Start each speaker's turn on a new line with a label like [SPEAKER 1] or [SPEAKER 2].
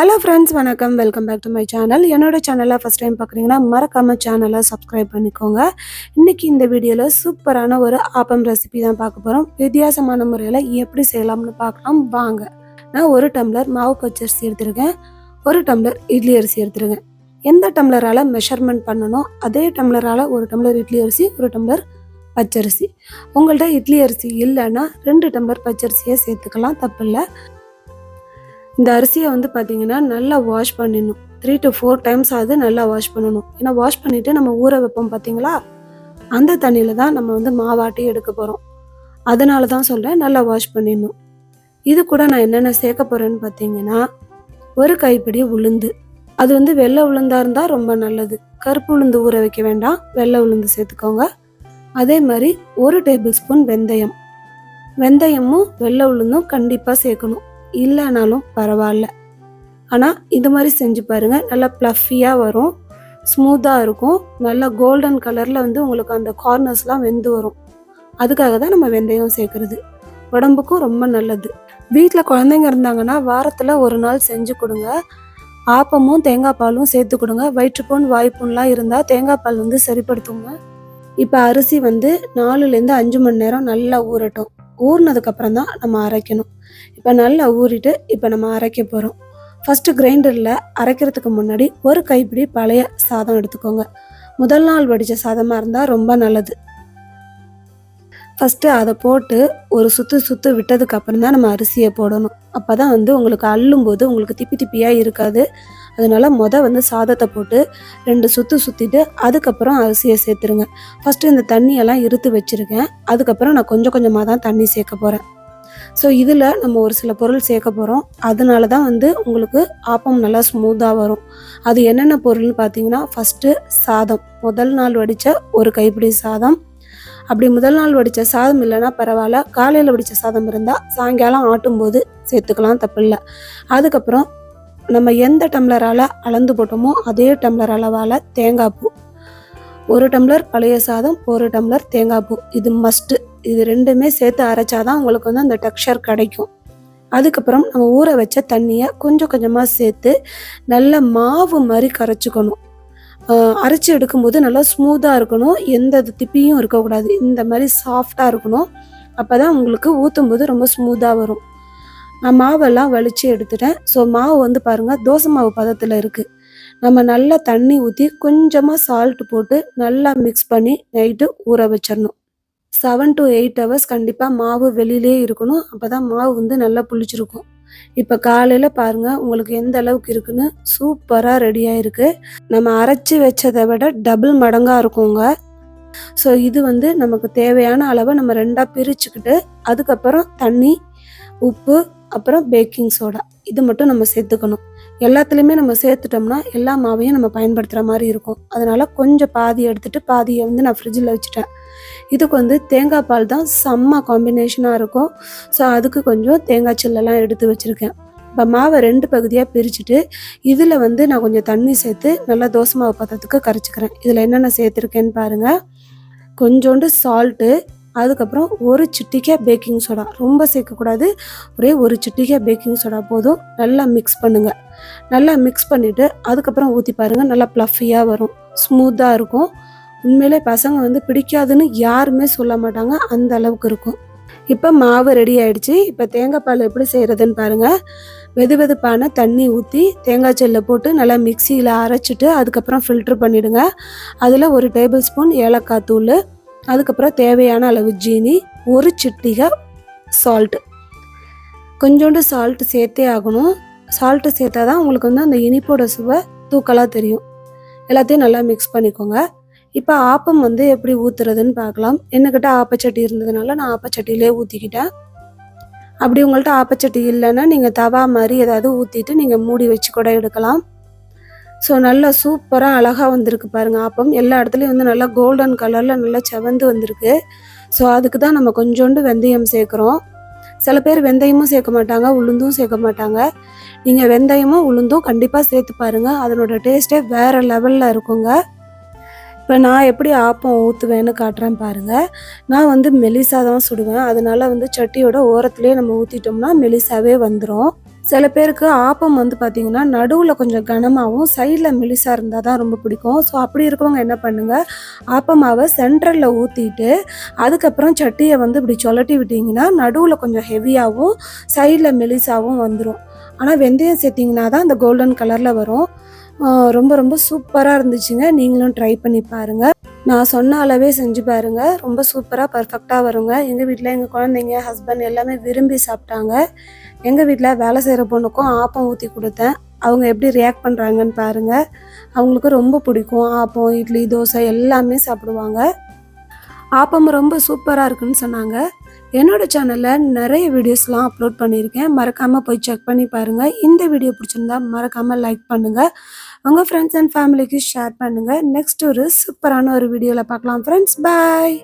[SPEAKER 1] Hello friends வணக்கம். Welcome back to my channel என்னோடய சேனலை ஃபஸ்ட் டைம் பார்க்குறீங்கன்னா மறக்காம சேனலை சப்ஸ்கிரைப் பண்ணிக்கோங்க. இன்னைக்கு இந்த வீடியோவில் சூப்பரான ஒரு ஆப்பம் ரெசிபி தான் பார்க்க போகிறோம் வித்தியாசமான முறையில் எப்படி செய்யலாம்னு பார்க்கலாம். வாங்க. நான் ஒரு டம்ளர் மாவு பச்சரிசி எடுத்திருக்கேன். ஒரு டம்ளர் இட்லி அரிசி எடுத்துருக்கேன். எந்த டம்ளரால் மெஷர்மெண்ட் பண்ணணும்? அதே டம்ளரால் ஒரு டம்ளர் இட்லி அரிசி ஒரு டம்ளர் பச்சரிசி உங்கள்கிட்ட இட்லி அரிசி இல்லைன்னா ரெண்டு டம்ளர் பச்சரிசியை சேர்த்துக்கலாம். தப்பில்லை. இந்த அரிசியை வந்து பார்த்தீங்கன்னா நல்லா வாஷ் பண்ணிடணும் த்ரீ டு ஃபோர் டைம்ஸ் ஆகுது நல்லா வாஷ் பண்ணணும். ஏன்னா வாஷ் பண்ணிவிட்டு நம்ம ஊற வைப்போம் பார்த்தீங்களா அந்த தண்ணியில் தான் நம்ம வந்து மாவாட்டி எடுக்க போகிறோம் அதனால தான் சொல்கிறேன் நல்லா வாஷ் பண்ணிடணும். இது கூட நான் என்னென்ன சேர்க்க போகிறேன்னு பார்த்தீங்கன்னா ஒரு கைப்பிடி உளுந்து. அது வந்து வெள்ளை உளுந்தாக இருந்தால் ரொம்ப நல்லது. கருப்பு உளுந்து ஊற வைக்க வேண்டாம். வெள்ளை உளுந்து சேர்த்துக்கோங்க. அதே மாதிரி ஒரு டேபிள் ஸ்பூன் வெந்தயம். வெந்தயமும் வெள்ளை உளுந்தும் கண்டிப்பாக சேர்க்கணும். இல்லைனாலும் பரவாயில்ல. ஆனால் இது மாதிரி செஞ்சு பாருங்கள் நல்லா ப்ளஃபியாக வரும். ஸ்மூத்தாக இருக்கும். நல்லா கோல்டன் கலரில் வந்து உங்களுக்கு அந்த கார்னர்ஸ்லாம் வெந்து வரும். அதுக்காக தான் நம்ம வெந்தயம் சேர்க்குறது. உடம்புக்கும் ரொம்ப நல்லது. வீட்டில் குழந்தைங்க இருந்தாங்கன்னா வாரத்தில் ஒரு நாள் செஞ்சு கொடுங்க. ஆப்பமும் தேங்காய் பாலும் சேர்த்து கொடுங்க. வயிற்றுப்புண் வாய்ப்புண்லாம் இருந்தால் தேங்காய் பால் வந்து சரிப்படுத்துங்க. இப்போ அரிசி வந்து நாலுலேருந்து அஞ்சு மணி நேரம் நல்லா ஊறட்டும். ஊறினதுக்கப்புறம் தான் நம்ம அரைக்கணும். இப்போ நல்லா ஊறிட்டு இப்போ நம்ம அரைக்க போகிறோம் ஃபஸ்ட்டு கிரைண்டரில் அரைக்கிறதுக்கு முன்னாடி ஒரு கைப்பிடி பழைய சாதம் எடுத்துக்கோங்க. முதல் நாள் வடித்த சாதமாக இருந்தால் ரொம்ப நல்லது. ஃபஸ்ட்டு அதை போட்டு ஒரு சுற்று சுற்று விட்டதுக்கு அப்புறம் தான் நம்ம அரிசியை போடணும். அப்போ தான் வந்து உங்களுக்கு அள்ளும்போது உங்களுக்கு திப்பி திப்பியாக இருக்காது. அதனால மொதல் வந்து சாதத்தை போட்டு ரெண்டு சுற்று சுற்றிட்டு அதுக்கப்புறம் அரிசியை சேர்த்துருங்க. ஃபஸ்ட்டு இந்த தண்ணியெல்லாம் இருத்து வச்சுருக்கேன். அதுக்கப்புறம் நான் கொஞ்சம் கொஞ்சமாக தான் தண்ணி சேர்க்க போகிறேன் ஸோ இதில் நம்ம ஒரு சில பொருள் சேர்க்க போகிறோம் அதனால தான் வந்து உங்களுக்கு ஆப்பம் நல்லா ஸ்மூத்தாக வரும். அது என்னென்ன பொருள்னு பார்த்தீங்கன்னா ஃபஸ்ட்டு சாதம். முதல் நாள் வடித்த ஒரு கைப்பிடி சாதம். அப்படி முதல் நாள் வடித்த சாதம் இல்லைன்னா பரவாயில்ல. காலையில் வடித்த சாதம் இருந்தால் சாயங்காலம் ஆட்டும்போது சேர்த்துக்கலாம் தப்பில்லை. அதுக்கப்புறம் நம்ம எந்த டம்ளரால் அளந்து போட்டோமோ அதே டம்ளர் அளவால் தேங்காய் பூ. ஒரு டம்ளர் பழைய சாதம் ஒரு டம்ளர் தேங்காய் பூ. இது மஸ்ட்டு இது ரெண்டுமே சேர்த்து அரைச்சாதான் உங்களுக்கு வந்து அந்த டெக்ஸ்சர் கிடைக்கும். அதுக்கப்புறம் நம்ம ஊற வச்ச தண்ணியை கொஞ்சம் கொஞ்சமாக சேர்த்து நல்ல மாவு மாதிரி கரைச்சிக்கணும். அரைச்சி எடுக்கும்போது நல்லா ஸ்மூத்தாக இருக்கணும். எந்த திப்பியும் இருக்கக்கூடாது. இந்த மாதிரி சாஃப்டாக இருக்கணும். அப்போ தான் உங்களுக்கு ஊற்றும் போது ரொம்ப ஸ்மூத்தாக வரும். நான் மாவெல்லாம் வலிச்சு எடுத்துட்டேன். ஸோ மாவு வந்து பாருங்கள் தோசை மாவு பதத்தில் இருக்குது நம்ம நல்லா தண்ணி ஊற்றி கொஞ்சமாக சால்ட் போட்டு நல்லா மிக்ஸ் பண்ணி நைட்டு ஊற வச்சிடணும். செவன் டு எயிட் ஹவர்ஸ் கண்டிப்பாக மாவு வெளியிலே இருக்கணும். அப்போ தான் மாவு வந்து நல்லா புளிச்சிருக்கும். இப்போ காலையில் பாருங்கள் உங்களுக்கு எந்த அளவுக்கு இருக்குன்னு சூப்பராக ரெடியாக இருக்குது நம்ம அரைச்சி வச்சதை விட டபுள் மடங்காக இருக்குங்க. ஸோ இது வந்து நமக்கு தேவையான அளவை நம்ம ரெண்டாக பிரிச்சுக்கிட்டு அதுக்கப்புறம் தண்ணி உப்பு அப்புறம் பேக்கிங் சோடா இது மட்டும் நம்ம சேர்த்துக்கணும். எல்லாத்துலேயுமே நம்ம சேர்த்துட்டோம்னா எல்லா மாவையும் நம்ம பயன்படுத்துகிற மாதிரி இருக்கும். அதனால் கொஞ்சம் பாதி எடுத்துட்டு பாதியை வந்து நான் ஃப்ரிட்ஜில் வச்சுட்டேன். இதுக்கு வந்து தேங்காய் பால் தான் செம்ம காம்பினேஷனாக இருக்கும். ஸோ அதுக்கு கொஞ்சம் தேங்காய் சில்லெல்லாம் எடுத்து வச்சுருக்கேன். இப்போ மாவை ரெண்டு பகுதியாக பிரிச்சுட்டு இதில் வந்து நான் கொஞ்சம் தண்ணி சேர்த்து நல்லா தோசை மாவு பதத்துக்கு கரைச்சிக்கிறேன். இதில் என்னென்ன சேர்த்துருக்கேன்னு பாருங்கள் கொஞ்சோண்டு சால்ட்டு அதுக்கப்புறம் ஒரு சிட்டிக்கை பேக்கிங் சோடா ரொம்ப சேர்க்கக்கூடாது. ஒரே ஒரு சிட்டிக்கை பேக்கிங் சோடா போதும். நல்லா மிக்ஸ் பண்ணுங்கள் நல்லா மிக்ஸ் பண்ணிவிட்டு அதுக்கப்புறம் ஊற்றி பாருங்கள் நல்லா ப்ளஃபியாக வரும். ஸ்மூத்தாக இருக்கும். உண்மையிலே பசங்க வந்து பிடிக்காதுன்னு யாருமே சொல்ல மாட்டாங்க. அந்த அளவுக்கு இருக்கும். இப்போ மாவு ரெடி ஆயிடுச்சு. இப்போ தேங்காய் பால் எப்படி செய்கிறதுன்னு பாருங்கள் வெது வெதுப்பான தண்ணி ஊற்றி தேங்காய் செல்லை போட்டு நல்லா மிக்சியில் அரைச்சிட்டு அதுக்கப்புறம் ஃபில்ட்ரு பண்ணிவிடுங்க அதில் ஒரு டேபிள் ஸ்பூன் ஏலக்காய் தூள் அதுக்கப்புறம் தேவையான அளவு ஜீனி ஒரு சிட்டிகை சால்ட்டு கொஞ்சோண்டு சால்ட்டு சேர்த்தே ஆகணும். சால்ட்டு சேர்த்தா தான் உங்களுக்கு வந்து அந்த இனிப்போட சுவை தூக்கலாக தெரியும். எல்லாத்தையும் நல்லா மிக்ஸ் பண்ணிக்கோங்க. இப்போ ஆப்பம் வந்து எப்படி ஊற்றுறதுன்னு பார்க்கலாம். என்னக்கிட்ட ஆப்பச்சட்டி இருந்ததுனால நான் ஆப்பச்சட்டியிலே ஊற்றிக்கிட்டேன் அப்படி உங்கள்கிட்ட ஆப்பச்சட்டி இல்லைன்னா நீங்கள் தவா மாதிரி ஏதாவது ஊற்றிட்டு நீங்கள் மூடி வச்சு கூட எடுக்கலாம். ஸோ நல்லா சூப்பராக அழகாக வந்திருக்கு பாருங்கள் ஆப்பம் எல்லா இடத்துலையும் வந்து நல்லா கோல்டன் கலரில் நல்லா செவந்து வந்திருக்கு. ஸோ அதுக்கு தான் நம்ம கொஞ்சோண்டு வெந்தயம் சேர்க்குறோம். சில பேர் வெந்தயமும் சேர்க்க மாட்டாங்க உளுந்தும் சேர்க்க மாட்டாங்க. நீங்கள் வெந்தயமும் உளுந்தும் கண்டிப்பாக சேர்த்து பாருங்கள் அதனோட டேஸ்ட்டே வேறு லெவலில் இருக்குங்க. இப்போ நான் எப்படி ஆப்பம் ஊற்றுவேன்னு காட்டுறேன் பாருங்கள் நான் வந்து மெலிசா தான் சுடுவேன். அதனால் வந்து சட்டியோட ஓரத்துலேயே நம்ம ஊற்றிட்டோம்னா மெலிசாவே வந்துடும் சில பேருக்கு ஆப்பம் வந்து பார்த்திங்கன்னா நடுவில் கொஞ்சம் கனமாகவும் சைடில் மெலிசாக இருந்தால் தான் ரொம்ப பிடிக்கும். ஸோ அப்படி இருக்கவங்க என்ன பண்ணுங்கள் ஆப்பமாவை சென்ட்ரலில் ஊற்றிட்டு அதுக்கப்புறம் சட்டியை வந்து இப்படி சொலட்டி விட்டிங்கன்னா நடுவில் கொஞ்சம் ஹெவியாகவும் சைடில் மெலிசாகவும் வந்துடும் ஆனால் வெந்தயம் சேர்த்திங்கன்னா தான் அந்த கோல்டன் கலரில் வரும். ரொம்ப ரொம்ப சூப்பராக இருந்துச்சுங்க. நீங்களும் ட்ரை பண்ணி பாருங்கள் நான் சொன்ன அளவே செஞ்சு பாருங்க. ரொம்ப சூப்பராக பர்ஃபெக்டாக வருங்க. எங்கள் வீட்டில் எங்கள் குழந்தைங்க ஹஸ்பண்ட் எல்லாமே விரும்பி சாப்பிட்டாங்க. எங்கள் வீட்டில் வேலை செய்கிற பொண்ணுக்கும் ஆப்பம் ஊற்றி கொடுத்தேன். அவங்க எப்படி ரியாக்ட் பண்ணுறாங்கன்னு பாருங்கள் அவங்களுக்கு ரொம்ப பிடிக்கும். ஆப்பம் இட்லி தோசை எல்லாமே சாப்பிடுவாங்க. ஆப்பம் ரொம்ப சூப்பராக இருக்குன்னு சொன்னாங்க. என்னோட சேனலில் நிறைய வீடியோஸ்லாம் அப்லோட் பண்ணியிருக்கேன். மறக்காமல் போய் செக் பண்ணி பாருங்கள் இந்த வீடியோ பிடிச்சிருந்தா மறக்காமல் லைக் பண்ணுங்கள் உங்கள் ஃப்ரெண்ட்ஸ் அண்ட் ஃபேமிலிக்கு ஷேர் பண்ணுங்கள் நெக்ஸ்ட் ஒரு சூப்பரான ஒரு வீடியோவில் பார்க்கலாம் ஃப்ரெண்ட்ஸ் பாய்